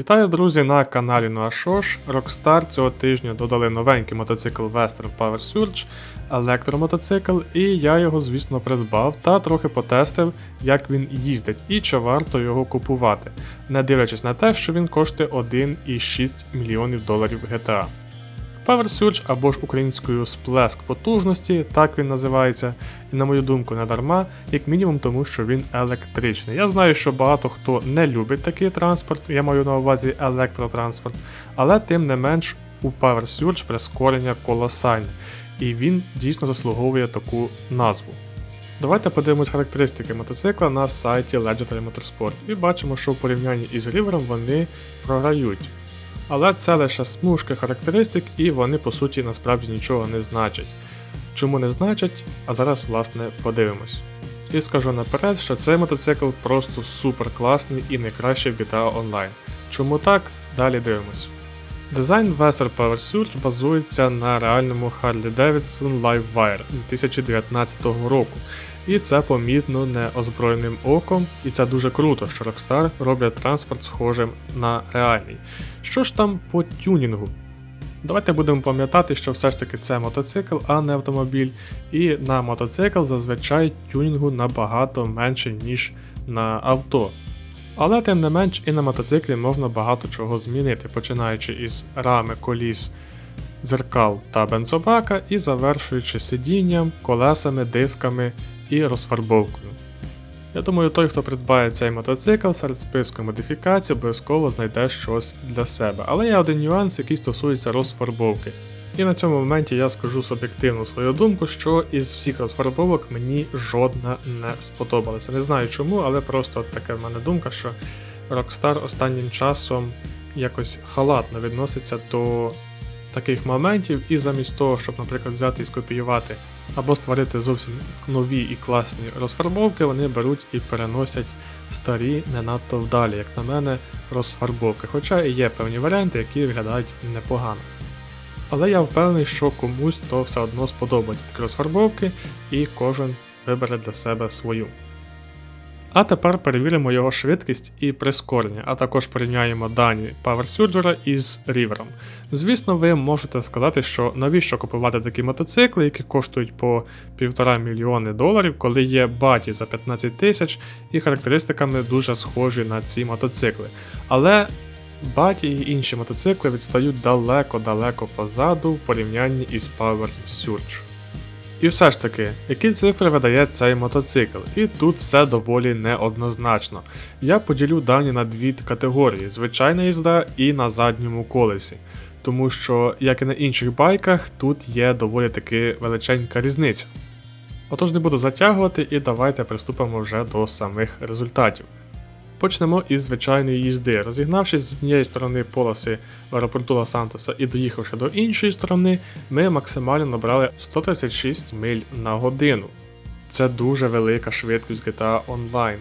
Вітаю, друзі, на каналі Noashosh. Rockstar цього тижня додали новенький мотоцикл Western Power Surge, електромотоцикл, і я його, звісно, придбав та трохи потестив, як він їздить і чи варто його купувати, не дивлячись на те, що він коштує 1,6 мільйонів доларів GTA. Power Surge або ж українською сплеск потужності, так він називається, і на мою думку, не дарма, як мінімум тому, що він електричний. Я знаю, що багато хто не любить такий транспорт, я маю на увазі електротранспорт, але тим не менш у Power Surge прискорення колосальне, і він дійсно заслуговує таку назву. Давайте подивимось характеристики мотоцикла на сайті Legendary Motorsport і бачимо, що в порівнянні із Riverом вони програють. Але це лише смужки характеристик, і вони по суті насправді нічого не значать. Чому не значать, а зараз власне подивимось. І скажу наперед, що цей мотоцикл просто супер класний і найкращий в GTA Online. Чому так? Далі дивимось. Дизайн Western Power базується на реальному Harley Davidson Livewire 2019 року, і це помітно неозброєним оком, і це дуже круто, що Rockstar роблять транспорт схожим на реальний. Що ж там по тюнінгу? Давайте будемо пам'ятати, що все ж таки це мотоцикл, а не автомобіль, і на мотоцикл зазвичай тюнінгу набагато менше, ніж на авто. Але тим не менш і на мотоциклі можна багато чого змінити, починаючи із рами, коліс, дзеркал та бензобака і завершуючи сидінням, колесами, дисками і розфарбовкою. Я думаю, той, хто придбає цей мотоцикл серед списку модифікацій, обов'язково знайде щось для себе. Але є один нюанс, який стосується розфарбовки. І на цьому моменті я скажу суб'єктивну свою думку, що із всіх розфарбовок мені жодна не сподобалася. Не знаю чому, але просто така в мене думка, що Rockstar останнім часом якось халатно відноситься до таких моментів, і замість того, щоб, наприклад, взяти і скопіювати або створити зовсім нові і класні розфарбовки, вони беруть і переносять старі не надто вдалі, як на мене, розфарбовки. Хоча і є певні варіанти, які виглядають непогано. Але я впевнений, що комусь то все одно сподобається такі розфарбовки, і кожен вибере для себе свою. А тепер перевіримо його швидкість і прискорення, а також порівняємо дані Power із River. Звісно, ви можете сказати, що навіщо купувати такі мотоцикли, які коштують по 1,5 мільйони доларів, коли є баті за 15 тисяч і характеристиками дуже схожі на ці мотоцикли. Але баті і інші мотоцикли відстають далеко-далеко позаду в порівнянні із Power Surge. І все ж таки, які цифри видає цей мотоцикл? І тут все доволі неоднозначно. Я поділю дані на дві категорії: звичайна їзда і на задньому колесі. Тому що, як і на інших байках, тут є доволі таки величенька різниця. Отож не буду затягувати і давайте приступимо вже до самих результатів. Почнемо із звичайної їзди. Розігнавшись з однієї сторони полоси аеропорту Лос-Сантоса і доїхавши до іншої сторони, ми максимально набрали 136 миль на годину. Це дуже велика швидкість GTA Online.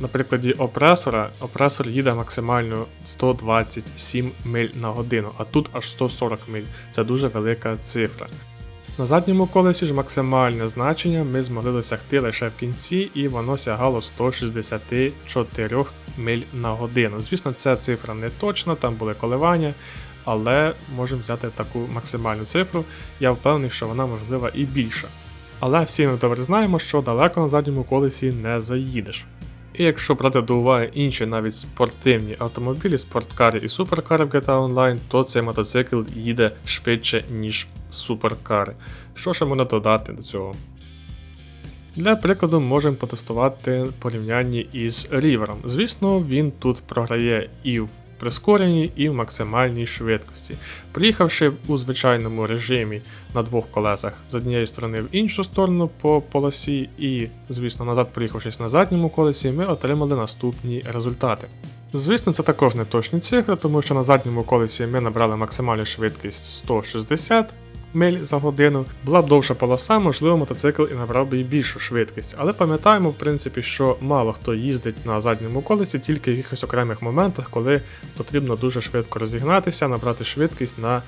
На прикладі опресора, опресор їде максимально 127 миль на годину, а тут аж 140 миль. Це дуже велика цифра. На задньому колесі ж максимальне значення ми змогли досягти лише в кінці, і воно сягало 164 миль на годину. Звісно, ця цифра не точна, там були коливання, але можемо взяти таку максимальну цифру. Я впевнений, що вона можлива і більша. Але всі ми добре знаємо, що далеко на задньому колесі не заїдеш. І якщо брати до уваги інші навіть спортивні автомобілі, спорткари і суперкари в GTA Online, то цей мотоцикл їде швидше, ніж суперкари. Що ще можна додати до цього? Для прикладу, можемо потестувати порівнянні із рівером. Звісно, він тут програє і в прискоренні, і в максимальній швидкості. Приїхавши у звичайному режимі на двох колесах з однієї сторони в іншу сторону по полосі, і, звісно, назад приїхавшись на задньому колесі, ми отримали наступні результати. Звісно, це також не точні цифри, тому що на задньому колесі ми набрали максимальну швидкість 160 миль за годину. Була б довша полоса, можливо, мотоцикл і набрав би більшу швидкість. Але пам'ятаємо, в принципі, що мало хто їздить на задньому колесі тільки в якихось окремих моментах, коли потрібно дуже швидко розігнатися, набрати швидкість на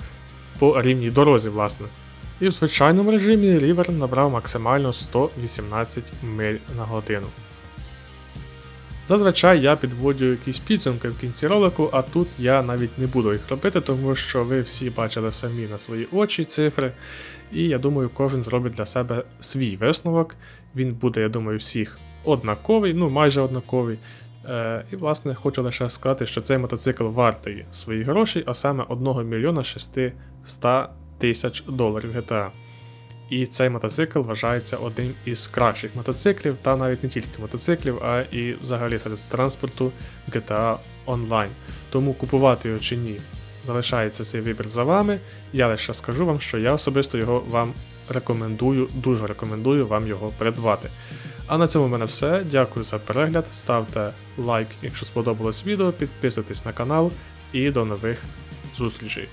по рівній дорозі, власне. І в звичайному режимі рівер набрав максимально 118 миль на годину. Зазвичай я підводжу якісь підсумки в кінці ролику, а тут я навіть не буду їх робити, тому що ви всі бачили самі на свої очі цифри. І я думаю, кожен зробить для себе свій висновок. Він буде, я думаю, всіх однаковий, ну майже однаковий. Е, і, власне, хочу лише сказати, що цей мотоцикл вартий своїх грошей, а саме 1 мільйона 600 тисяч доларів GTA. І цей мотоцикл вважається одним із кращих мотоциклів, та навіть не тільки мотоциклів, а і взагалі серед транспорту GTA Online. Тому купувати його чи ні, залишається цей вибір за вами. Я лише скажу вам, що я особисто його вам рекомендую, дуже рекомендую вам його придбати. А на цьому в мене все. Дякую за перегляд. Ставте лайк, якщо сподобалось відео, підписуйтесь на канал і до нових зустрічей.